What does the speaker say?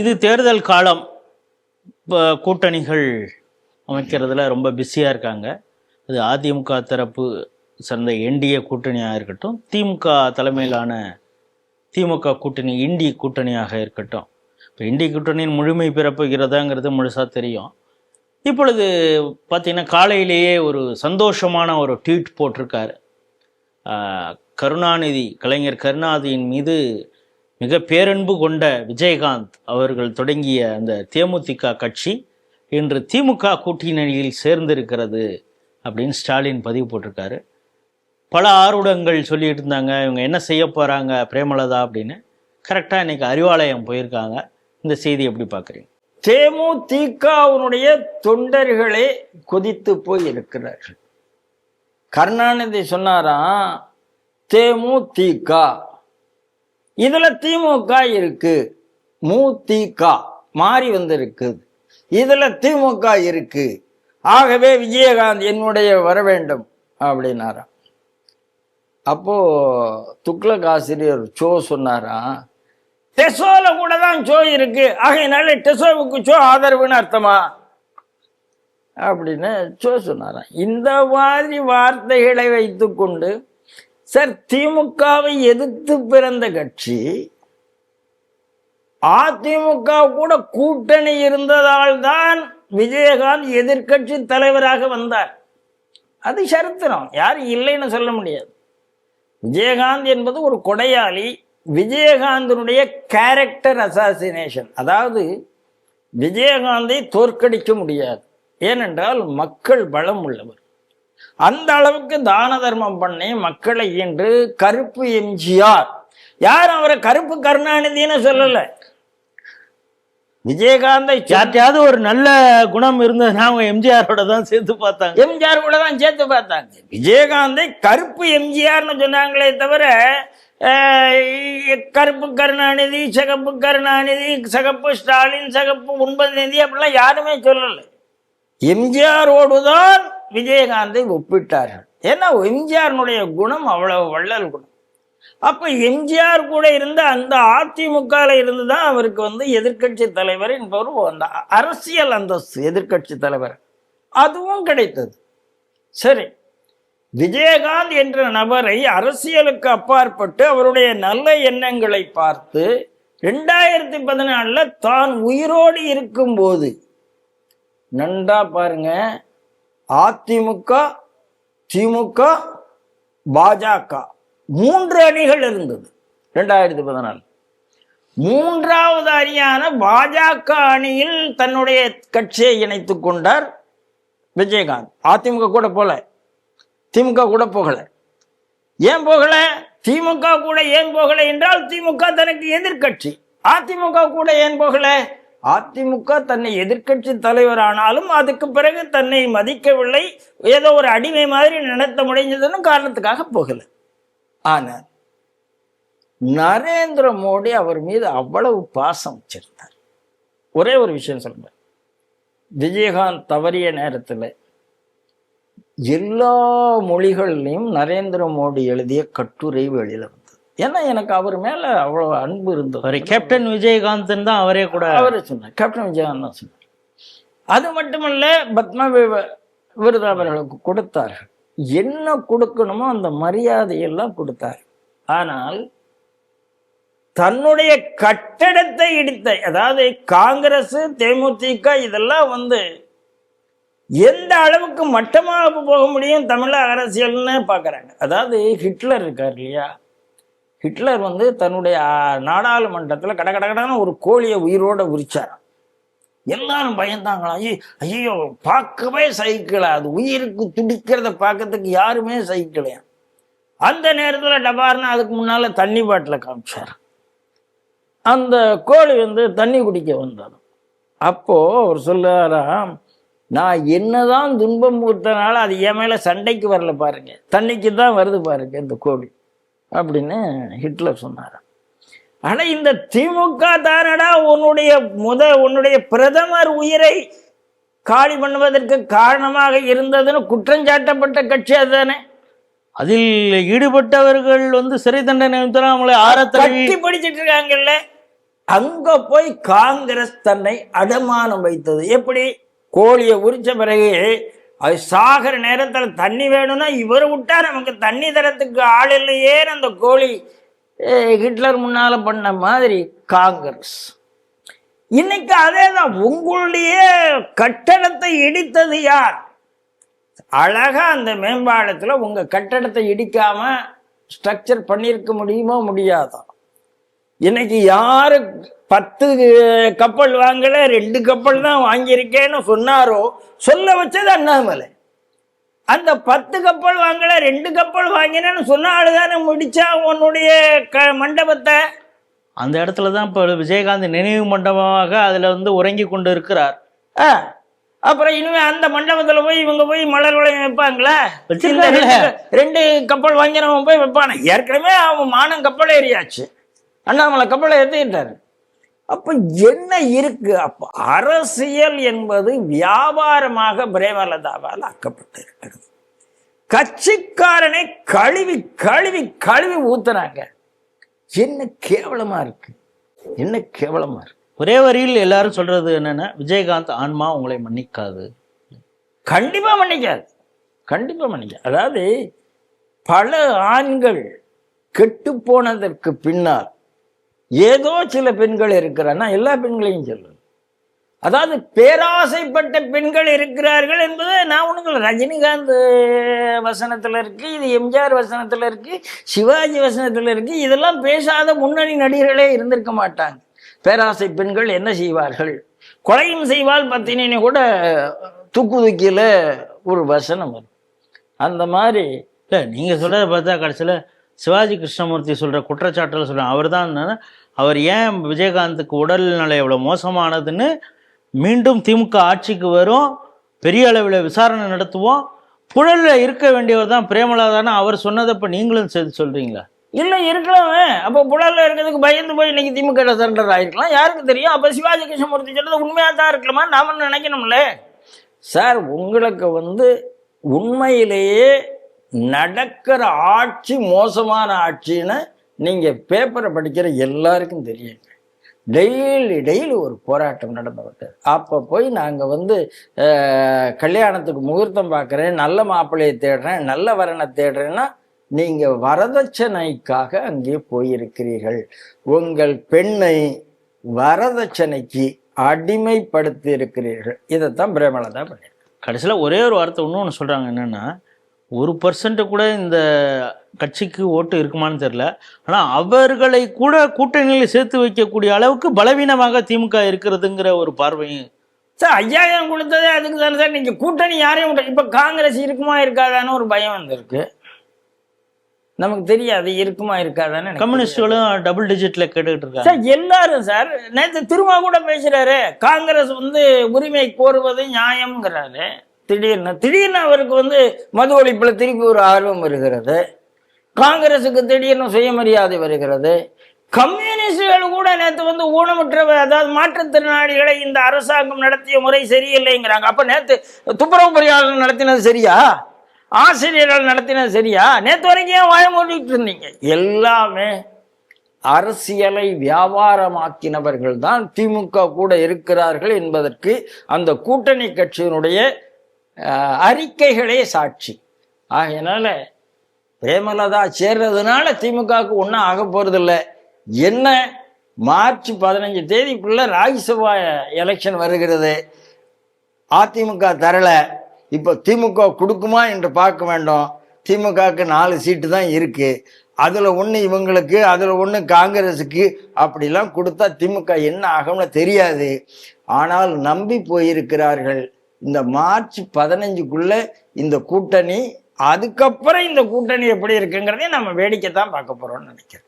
இது தேர்தல் காலம் இப்போ கூட்டணிகள் அமைக்கிறதுல ரொம்ப பிஸியாக இருக்காங்க. அது அதிமுக தரப்பு சார்ந்த என்டிஏ கூட்டணியாக இருக்கட்டும் திமுக தலைமையிலான திமுக கூட்டணி இண்டி கூட்டணியாக இருக்கட்டும். இப்போ இண்டி கூட்டணியின் முழுமை பிறப்புகிறதாங்கிறது முழுசாக தெரியும். இப்பொழுது பார்த்தீங்கன்னா காலையிலேயே ஒரு சந்தோஷமான ஒரு ட்வீட் போட்டிருக்காரு. கருணாநிதி கலைஞர் கருணாநிதியின் மீது மிக பேரன்பு கொண்ட விஜயகாந்த் அவர்கள் தொடங்கிய அந்த தேமுதிக கட்சி இன்று திமுக கூட்டணியில் சேர்ந்திருக்கிறது அப்படின்னு ஸ்டாலின் பதிவு போட்டிருக்காரு. பல ஆர்வலங்கள் சொல்லிட்டு இருந்தாங்க இவங்க என்ன செய்ய போகிறாங்க பிரேமலதா அப்படின்னு. கரெக்டாக இன்னைக்கு அறிவாலயம் போயிருக்காங்க. இந்த செய்தி எப்படி பார்க்குறீங்க? தேமுதிகவுடைய தொண்டர்களே கொதித்து போய் இருக்கிறார்கள். கருணாநிதி சொன்னாராம் தேமுதிக இதுல திமுக இருக்கு. மூதிக மாறி வந்திருக்கு. இதுல திமுக இருக்கு. ஆகவே விஜயகாந்த் என்னுடைய வர வேண்டும் அப்படின்னாராம். அப்போ துக்ளக் ஆசிரியர் சோ சொன்னாராம் டெசோல கூட தான் சோ இருக்கு. ஆகையினால டெசோவுக்கு சோ ஆதரவுன்னு அர்த்தமா? அப்படின்னு சோ சொன்னாராம். இந்த மாதிரி வார்த்தைகளை வைத்துக்கொண்டு சார் திமுகவை எதிர்த்து பிறந்த கட்சி அதிமுக கூட கூட்டணி இருந்ததால் தான் விஜயகாந்த் எதிர்க்கட்சி தலைவராக வந்தார். அது சரித்திரம். யாரும் இல்லைன்னு சொல்ல முடியாது. விஜயகாந்த் என்பது ஒரு கொடையாளி. விஜயகாந்தனுடைய கேரக்டர் அசாசினேஷன் அதாவது விஜயகாந்தை தோற்கடிக்க முடியாது. ஏனென்றால் மக்கள் பலம் உள்ளவர். அந்த அளவுக்கு தான தர்மம் பண்ணி மக்களை இன்று கருப்பு எம்ஜிஆர். யாரும் அவரை கருப்பு கருணாநிதினு சொல்லல? விஜயகாந்தை யார்ட்டையாவது ஒரு நல்ல குணம் இருந்ததுன்னா அவங்க எம்ஜிஆரோட தான் சேர்த்து பார்த்தாங்க. எம்ஜிஆர் கூட தான் சேர்த்து பார்த்தாங்க. விஜயகாந்தை கருப்பு எம்ஜிஆர்னு சொன்னாங்களே தவிர கருப்பு கருணாநிதி சிகப்பு கருணாநிதி சிகப்பு ஸ்டாலின் சிகப்பு உண்பநிதி அப்படிலாம் யாருமே சொல்லலை. எம்ஜிஆரோடு தான் விஜயகாந்தை ஒப்பிட்டார்கள். ஏன்னா எம்ஜிஆர்னுடைய குணம் அவ்வளவு வள்ளல் குணம். அப்ப எம்ஜிஆர் கூட இருந்த அந்த அதிமுகல இருந்து தான் அவருக்கு வந்து எதிர்க்கட்சி தலைவர் என்பவர் அந்த அரசியல் அந்தஸ்து எதிர்க்கட்சி தலைவர். அதுவும் கிடைத்தது. சரி. விஜயகாந்த் என்ற நபரை அரசியலுக்கு அப்பாற்பட்டு அவருடைய நல்ல எண்ணங்களை பார்த்து ரெண்டாயிரத்தி பதினாலில் தான் உயிரோடு இருக்கும்போது நன்றா பாருங்க அதிமுக திமுக பாஜக. மூன்று அணிகள் இருந்தது. ரெண்டாயிரத்தி பதினாலு. மூன்றாவது அணியான பாஜக அணியில் தன்னுடைய கட்சியை இணைத்துக் கொண்டார் விஜயகாந்த். அதிமுக கூட போல. திமுக கூட போகல. ஏன் போகல? திமுக கூட ஏன் போகல என்றால் திமுக தனக்கு எதிர்கட்சி அதிமுக கூட ஏன் போகல? அதிமுக தன்னை எதிர்க்கட்சி தலைவர் ஆனாலும் அதுக்கு பிறகு தன்னை மதிக்கவில்லை. ஏதோ ஒரு அடிமை மாதிரி நடத்த முடிஞ்சதுன்னு காரணத்துக்காக போகல. ஆனால் நரேந்திர மோடி அவர் மீது அவ்வளவு பாசம் வச்சிருந்தார். ஒரே ஒரு விஷயம் சொல்றேன். விஜயகாந்த் தவறிய நேரத்தில் எல்லா மொழிகள்லையும் நரேந்திர மோடி எழுதிய கட்டுரை வெளியில் வந்தது. ஏன்னா எனக்கு அவர் மேல அவ்வளவு அன்பு இருந்தது. கேப்டன் விஜயகாந்த் தான் அவரே கூட அவரே சொன்னார். கேப்டன் விஜயகாந்த் தான் சொன்னார். அது மட்டுமல்ல பத்ம விருது அவர்களுக்கு கொடுத்தார்கள். என்ன கொடுக்கணுமோ அந்த மரியாதையெல்லாம் கொடுத்தார். ஆனால் தன்னுடைய கட்டடத்தை இடித்த அதாவது காங்கிரஸ் தேமுதிக இதெல்லாம் வந்து எந்த அளவுக்கு மட்டமாக போக முடியும் தமிழக அரசியல்னு பார்க்குறாங்க. அதாவது ஹிட்லர் இருக்கார் இல்லையா? ஹிட்லர் வந்து தன்னுடைய நாடாளுமன்றத்தில் கட கட ஒரு கோழியை உயிரோடு உரிச்சார். எல்லாரும் பயந்தாங்களாம் ஐயோ பார்க்கவே சகிக்கல. அது உயிருக்கு துடிக்கிறத பார்க்கறதுக்கு யாருமே சகிக்கலையா? அந்த நேரத்தில் டபார்னு அதுக்கு முன்னால் தண்ணி பாட்டில் காமிச்சார். அந்த கோழி வந்து தண்ணி குடிக்க வந்தது. அப்போது அவர் சொல்லாராம் நான் என்னதான் துன்பம் கொடுத்தனால அது என் மேலே சண்டைக்கு வரல பாருங்க. தண்ணிக்கு தான் வருது பாருங்க இந்த கோழி. அப்படின்னு ஹிட்லர் சொன்னாராம் ஆனா இந்த திமுக தானடா உன்னுடைய முத உன்னுடைய பிரதமர் உயிரை காலி பண்ணுவதற்கு காரணமாக இருந்ததுன்னு குற்றஞ்சாட்டப்பட்ட கட்சி அதுதானே? அதில் ஈடுபட்டவர்கள் வந்து சிறை தண்டனை அவங்களை கட்டி பிடிச்சிட்டு இருக்காங்கல்ல. அங்க போய் காங்கிரஸ் தன்னை அடமானம் வைத்தது. எப்படி? கோழியை உரிச்ச பிறகு அது சாகிற நேரத்தில் தண்ணி வேணும்னா இவர் விட்டா நமக்கு தண்ணி தரத்துக்கு ஆள் இல்லையே அந்த கோழி ஹிட்லர் முன்னால பண்ண மாதிரி காங்கிரஸ். இன்னைக்கு அதே தான் உங்களுடைய கட்டடத்தை இடித்தது யார்? அழகா அந்த மேம்பாலத்தில் உங்க கட்டடத்தை இடிக்காம ஸ்ட்ரக்சர் பண்ணியிருக்க முடியுமோ முடியாதான் இன்னைக்கு யாரு பத்து கப்பல் வாங்கல ரெண்டு கப்பல் தான் வாங்கியிருக்கேன்னு சொன்னாரோ சொல்ல வச்சது அண்ணாமலை. அந்த பத்து கப்பல் வாங்கல ரெண்டு கப்பல் வாங்கினேன்னு சொன்ன ஆளுதானே முடிச்சா உன்னுடைய க மண்டபத்தை? அந்த இடத்துல தான் இப்போ விஜயகாந்த் நினைவு மண்டபமாக அதில் வந்து உறங்கி கொண்டு இருக்கிறார் ஆ, அப்புறம் இனிமே அந்த மண்டபத்துல போய் இவங்க போய் மலர் வளையம் வைப்பாங்களா? ரெண்டு கப்பல் வாங்கினவன் போய் வைப்பான. ஏற்கனவே அவன் மானம் கப்பல் ஏறியாச்சு. அண்ணாமலை கப்பலை ஏற்றிட்டாரு அப்ப என்ன இருக்கு? அப்ப அரசியல் என்பது வியாபாரமாக பிரேமலதாவால் ஆக்கப்பட்டு இருக்கிறது கட்சிக்காரனை கழுவி கழுவி கழுவி ஊத்துறாங்க. என்ன கேவலமா இருக்கு? என்ன கேவலமா இருக்கு? ஒரே வரியில் எல்லாரும் சொல்றது என்னன்னா விஜயகாந்த் ஆன்மா உங்களை மன்னிக்காது. கண்டிப்பா மன்னிக்காது. கண்டிப்பா மன்னிக்காது. அதாவது பல ஆண்கள் கெட்டு போனதற்கு பின்னால் ஏதோ சில பெண்கள் இருக்கிறான்னா எல்லா பெண்களையும் சொல்லு அதாவது பேராசைப்பட்ட பெண்கள் இருக்கிறார்கள் என்பது நான் உனக்கு ரஜினிகாந்த் வசனத்தில் இருக்கு இது எம்ஜிஆர் வசனத்தில் இருக்கு சிவாஜி வசனத்தில் இருக்கு இதெல்லாம் பேசாத முன்னணி நடிகர்களே இருந்திருக்க மாட்டாங்க. பேராசை பெண்கள் என்ன செய்வார்கள்? கொலையும் செய்வால் பத்தினு கூட தூக்கு தூக்கியில் ஒரு வசனம் வரும். அந்த மாதிரி இல்லை நீங்கள் சொல்கிறத பார்த்தா கடைசியில் சிவாஜி கிருஷ்ணமூர்த்தி சொல்கிற குற்றச்சாட்டில் சொல்கிறேன் அவர் தான் அவர் ஏன் விஜயகாந்துக்கு உடல்நிலை எவ்வளோ மோசமானதுன்னு மீண்டும் திமுக ஆட்சிக்கு வரும் பெரிய அளவில் விசாரணை நடத்துவோம் புழலில் இருக்க வேண்டியவர் தான் பிரேமலா அவர் சொன்னதை இப்போ நீங்களும் சேர்த்து சொல்கிறீங்களா இல்லை இருக்கலாமே. அப்போ புழல்ல இருக்கிறதுக்கு பயந்து போய் இன்னைக்கு திமுக சரண்டர் ஆயிருக்கலாம். யாருக்கு தெரியும்? அப்போ சிவாஜி கிருஷ்ணமூர்த்தி சொல்கிறது உண்மையாக தான் இருக்கலாமா நாம நினைக்கணும்ல? சார் உங்களுக்கு வந்து உண்மையிலேயே நடக்கிற ஆட்சி மோசமான ஆட்சின்னு நீங்கள் பேப்பரை படிக்கிற எல்லாருக்கும் தெரியுங்க டெய்லி டெய்லி ஒரு போராட்டம் நடந்துவிட்டு அப்போ போய் நாங்கள் வந்து கல்யாணத்துக்கு முகூர்த்தம் பார்க்குறேன் நல்ல மாப்பிள்ளையை தேடுறேன் நல்ல வரனை தேடுறேன்னா நீங்கள் வரதட்சணைக்காக அங்கே போயிருக்கிறீர்கள். உங்கள் பெண்ணை வரதட்சணைக்கு அடிமைப்படுத்தி இருக்கிறீர்கள் இதைத்தான் பிரேமலதா பண்ணியிருக்காங்க. கடைசியில் ஒரே ஒரு வார்த்தை இன்னொன்று சொல்கிறாங்க என்னென்னா ஒரு பர்சன்ட் கூட இந்த கட்சிக்கு ஓட்டு இருக்குமான்னு தெரில ஆனால் அவர்களை கூட கூட்டணியில் சேர்த்து வைக்கக்கூடிய அளவுக்கு பலவீனமாக திமுக இருக்கிறதுங்கிற ஒரு பார்வையும் சார் ஐயாயிரம் கொடுத்ததே அதுக்கு தானே சார். நீங்க கூட்டணி யாரையும் விட இப்போ காங்கிரஸ் இருக்குமா இருக்காதான்னு ஒரு பயம் வந்திருக்கு. நமக்கு தெரியாது இருக்குமா இருக்காதான்னு எனக்கு கம்யூனிஸ்டுகளும் டபுள் டிஜிட்டில் கேட்டுக்கிட்டு இருக்காங்க. சார் எல்லாரும் சார் நேற்று திரும்ப கூட பேசுறாரு. காங்கிரஸ் வந்து உரிமை கோருவது நியாயம்ங்கிறாரு. திடீர்னு திடீர்னு அவருக்கு வந்து மது ஒழிப்பில் திருப்பி ஒரு ஆர்வம் வருகிறது. காங்கிரஸுக்கு திடீர்னு சுயமரியாதை வருகிறது. கம்யூனிஸ்டுகள் கூட நேற்று வந்து ஊனமுற்ற அதாவது மாற்றுத்திறனாளிகளை இந்த அரசாங்கம் நடத்திய முறை சரியில்லைங்கிறாங்க. அப்போ நேற்று துப்புரவு பொறியாளர் நடத்தினது சரியா? ஆசிரியர்கள் நடத்தினது சரியா? நேற்று வரைக்கும் ஏன் வாய மூடிட்டு இருந்தீங்க? எல்லாமே அரசியலை வியாபாரமாக்கினவர்கள் தான் திமுக கூட இருக்கிறார்கள் என்பதற்கு அந்த கூட்டணி கட்சியினுடைய அறிக்கைகளே சாட்சி. ஆகையினால பிரேமலதா சேர்றதுனால திமுகவுக்கு ஒன்றும் ஆக போறதில்ல. என்ன மார்ச் பதினஞ்சு தேதிக்குள்ள ராஜ்யசபா எலெக்ஷன் வருகிறது. அதிமுக தரல. இப்போ திமுக கொடுக்குமா என்று பார்க்க வேண்டும். திமுகவுக்கு நாலு சீட்டு தான் இருக்கு. அதில் ஒன்று இவங்களுக்கு அதில் ஒன்று காங்கிரஸுக்கு அப்படிலாம் கொடுத்தா திமுக என்ன ஆகும்னு தெரியாது. ஆனால் நம்பி போயிருக்கிறார்கள். இந்த மார்ச் பதினஞ்சுக்குள்ள இந்த கூட்டணி அதுக்கப்புறம் இந்த கூட்டணி எப்படி இருக்குங்கிறதையும் நம்ம வேடிக்கை தான் பார்க்க போறோம்னு நினைக்கிறேன்.